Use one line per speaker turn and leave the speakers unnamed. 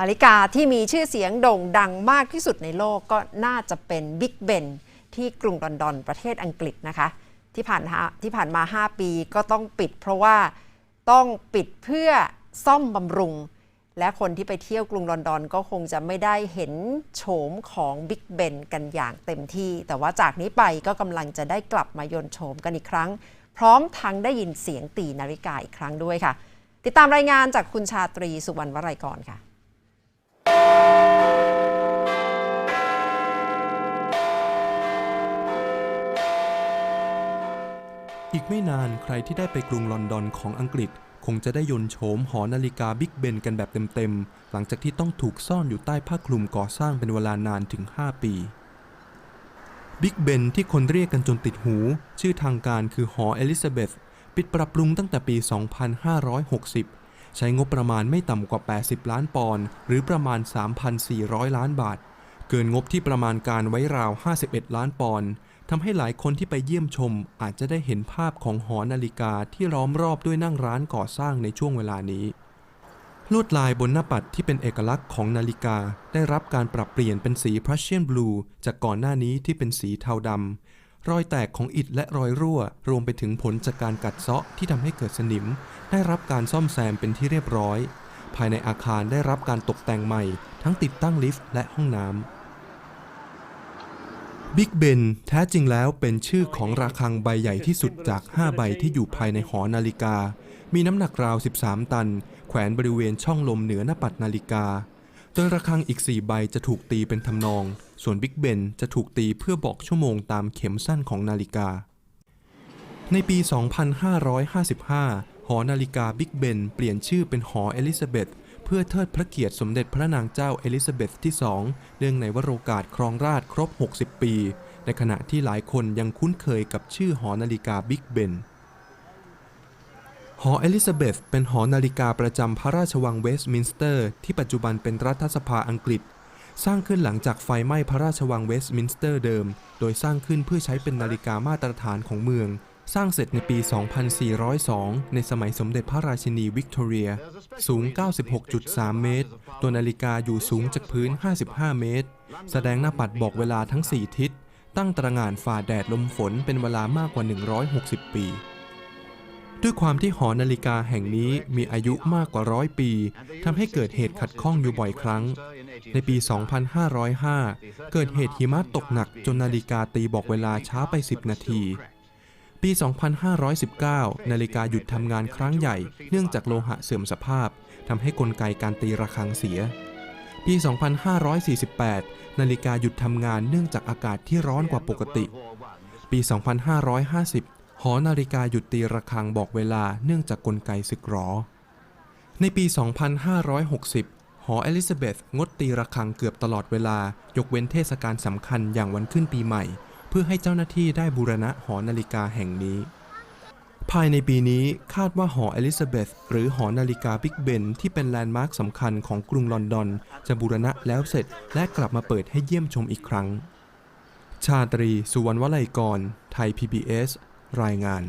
นาฬิกาที่มีชื่อเสียงโด่งดังมากที่สุดในโลกก็น่าจะเป็นบิ๊กเบนที่กรุงลอนดอนประเทศอังกฤษนะคะ ที่ผ่านมาที่ผ่านมา 5 ปีก็ต้องปิด เพราะว่าต้องปิดเพื่อซ่อมบำรุง และคนที่ไปเที่ยวกรุงลอนดอนก็คงจะไม่ได้เห็นโฉมของบิ๊กเบนกันอย่างเต็มที่ แต่ว่าจากนี้ไปก็กำลังจะได้กลับมายนโฉมกันอีกครั้ง พร้อมทั้งได้ยินเสียงตีนาฬิกาอีกครั้งด้วยค่ะ ติดตามรายงานจากคุณชาตรีสุวรรณวรัยกรค่ะ
อีกไม่นานใครที่ได้ไปกรุงลอนดอนของอังกฤษ คงจะได้ยนโฉมหอนาฬิกาบิ๊กเบนกันแบบเต็มๆ หลังจากที่ต้องถูกซ่อนอยู่ใต้ผ้าคลุมก่อสร้างเป็นเวลานานถึง 5 ปีบิ๊กเบนที่คนเรียกกันจนติดหู ชื่อทางการคือหอเอลิซาเบธปิดปรับปรุงตั้งแต่ปี 2560 ใช้งบประมาณไม่ต่ำกว่า 80 ล้านปอนด์หรือประมาณ 3,400 ล้านบาท เกินงบที่ประมาณการไว้ราว 51 ล้านปอนด์ ทำให้หลายคนที่ไปเยี่ยมชม อาจจะได้เห็นภาพของหอนาฬิกาที่ล้อมรอบด้วยนั่งร้านก่อสร้างในช่วงเวลานี้ ลวดลายบนหน้าปัดที่เป็นเอกลักษณ์ของนาฬิกา ได้รับการปรับเปลี่ยนเป็นสี Prussian Blue จากก่อนหน้านี้ที่เป็นสีเทาดำรอยแตกของอิฐและรอยรั่ว รวมไปถึงผลจากการกัดเซาะที่ทำให้เกิดสนิม ได้รับการซ่อมแซมเป็นที่เรียบร้อย ภายในอาคารได้รับการตกแต่งใหม่ ทั้งติดตั้งลิฟต์และห้องน้ำ บิ๊กเบนแท้จริงแล้วเป็นชื่อของระฆังใบใหญ่ที่สุดจาก 5 ใบที่อยู่ภายในหอนาฬิกา มีน้ำหนักราว 13 ตัน แขวนบริเวณช่องลมเหนือหน้าปัดนาฬิกา โดยระฆังอีก 4 ใบจะถูกตีเป็นทำนอง ส่วนบิ๊กเบนจะถูกตีเพื่อบอกชั่วโมงตามเข็มสั้นของนาฬิกา ในปี 2555 หอนาฬิกาบิ๊กเบนเปลี่ยนชื่อเป็นหอเอลิซาเบธ เพื่อเทิดพระเกียรติสมเด็จพระนางเจ้าเอลิซาเบธที่2เนื่องในวโรกาสครองราชครบ 60 ปี ในขณะที่หลายคนยังคุ้นเคยกับชื่อหอนาฬิกาบิ๊กเบนหอเอลิซาเบธเป็นหอนาฬิกาประจำพระราชวังเวสต์มินสเตอร์ ที่ปัจจุบันเป็นรัฐสภาอังกฤษ สร้างขึ้นหลังจากไฟไหม้พระราชวังเวสต์มินสเตอร์เดิม โดยสร้างขึ้นเพื่อใช้เป็นนาฬิกามาตรฐานของเมือง สร้างเสร็จในปี 2402 ในสมัยสมเด็จพระราชินีวิกตอเรีย สูง 96.3 เมตร ตัวนาฬิกาอยู่สูงจากพื้น 55 เมตร แสดงหน้าปัดบอกเวลาทั้ง 4 ทิศ ตั้งตระหง่านฝ่าแดดลมฝนเป็นเวลามากกว่า 160 ปี ด้วยความที่หอนาฬิกาแห่งนี้มีอายุมากกว่าร้อยปีทำให้เกิดเหตุขัดข้องอยู่บ่อยครั้ง ในปี 2505 เกิดเหตุหิมะตกหนักจนนาฬิกาตีบอกเวลาช้าไป 10 นาที ปี 2519 นาฬิกาหยุดทำงานครั้งใหญ่ เนื่องจากโลหะเสื่อมสภาพทำให้กลไกการตีระฆังเสีย ปี 2548 นาฬิกาหยุดทำงานเนื่องจากอากาศที่ร้อนกว่าปกติ ปี 2550 หอนาฬิกาหยุดตีระฆังบอกเวลาเนื่องจากกลไกสึกหรอ ในปี 2560หอเอลิซาเบธงดตีระฆังเกือบตลอดเวลา ยกเว้นเทศกาลสำคัญอย่างวันขึ้นปีใหม่ เพื่อให้เจ้าหน้าที่ได้บูรณะหอนาฬิกาแห่งนี้ ภายในปีนี้คาดว่าหอเอลิซาเบธหรือหอนาฬิกาบิ๊กเบนที่เป็นแลนด์มาร์คสำคัญของกรุงลอนดอน จะบูรณะแล้วเสร็จและกลับมาเปิดให้เยี่ยมชมอีกครั้ง ชาตรี สุวรรณวลัยกร ไทย PBS รายงาน